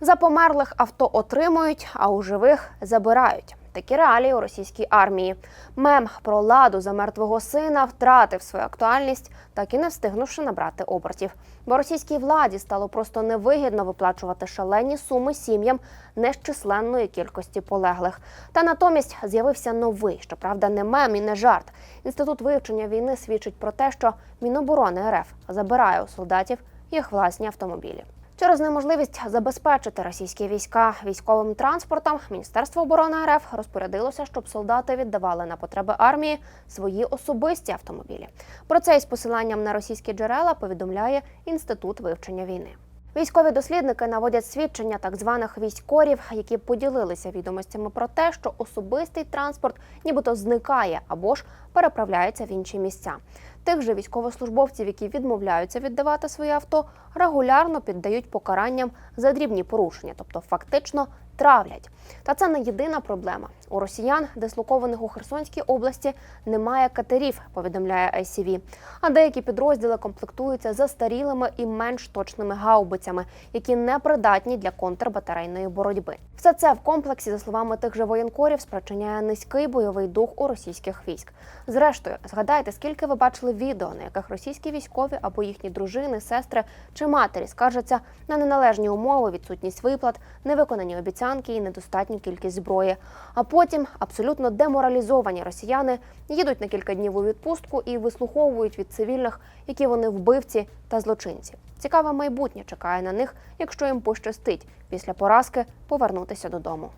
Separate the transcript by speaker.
Speaker 1: За померлих авто отримують, а у живих забирають. Такі реалії у російській армії. Мем про ладу за мертвого сина втратив свою актуальність, так і не встигнувши набрати обертів. Бо російській владі стало просто невигідно виплачувати шалені суми сім'ям нещисленної кількості полеглих. Та натомість з'явився новий, щоправда, не мем і не жарт. Інститут вивчення війни свідчить про те, що Міноборони РФ забирає у солдатів їх власні автомобілі. Через неможливість забезпечити російські війська військовим транспортом, Міністерство оборони РФ розпорядилося, щоб солдати віддавали на потреби армії свої особисті автомобілі. Про це із посиланням на російські джерела повідомляє Інститут вивчення війни. Військові дослідники наводять свідчення так званих військорів, які поділилися відомостями про те, що особистий транспорт нібито зникає або ж переправляється в інші місця. Тих же військовослужбовців, які відмовляються віддавати свої авто, регулярно піддають покаранням за дрібні порушення, тобто фактично травлять. Та це не єдина проблема. У росіян, дислокованих у Херсонській області, немає катерів, повідомляє ICV. А деякі підрозділи комплектуються застарілими і менш точними гаубицями, які не придатні для контрбатарейної боротьби. Все це в комплексі, за словами тих же воєнкорів, спричиняє низький бойовий дух у російських військ. Зрештою, згадайте, скільки ви бачили відео, на яких російські військові або їхні дружини, сестри чи матері скаржаться на неналежні умови, відсутність виплат, невиконані обіцянки і недостатню кількість зброї. А потім абсолютно деморалізовані росіяни їдуть на кілька днів у відпустку і вислуховують від цивільних, які вони вбивці та злочинці. Цікаве майбутнє чекає на них, якщо їм пощастить після поразки повернутися додому.